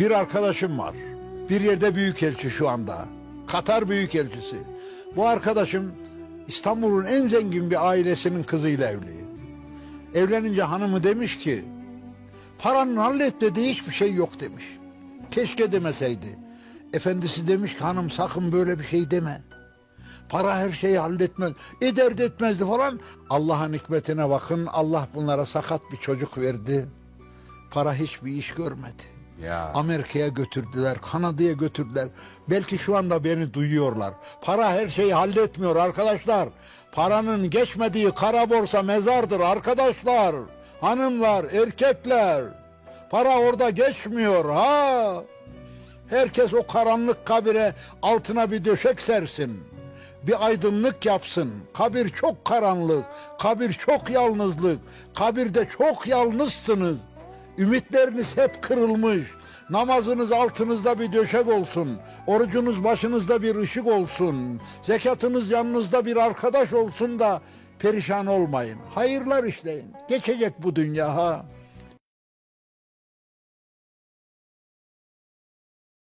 Bir arkadaşım var. Bir yerde büyükelçi şu anda. Katar büyükelçisi. Bu arkadaşım İstanbul'un en zengin bir ailesinin kızıyla evli. Evlenince hanımı demiş ki paranın halletmediği hiçbir şey yok demiş. Keşke demeseydi. Efendisi demiş ki hanım sakın böyle bir şey deme. Para her şeyi halletmez. Eder de etmezdi falan. Allah'ın hikmetine bakın. Allah bunlara sakat bir çocuk verdi. Para hiçbir iş görmedi. Ya. Amerika'ya götürdüler, Kanada'ya götürdüler. Belki şu anda beni duyuyorlar. Para her şeyi halletmiyor arkadaşlar. Paranın geçmediği kara borsa mezardır arkadaşlar. Hanımlar, erkekler. Para orada geçmiyor ha. Herkes o karanlık kabire altına bir döşek sersin. Bir aydınlık yapsın. Kabir çok karanlık. Kabir çok yalnızlık. Kabirde çok yalnızsınız. Ümitleriniz hep kırılmış. Namazınız altınızda bir döşek olsun. Orucunuz başınızda bir ışık olsun. Zekatınız yanınızda bir arkadaş olsun da perişan olmayın. Hayırlar işleyin. Geçecek bu dünya ha.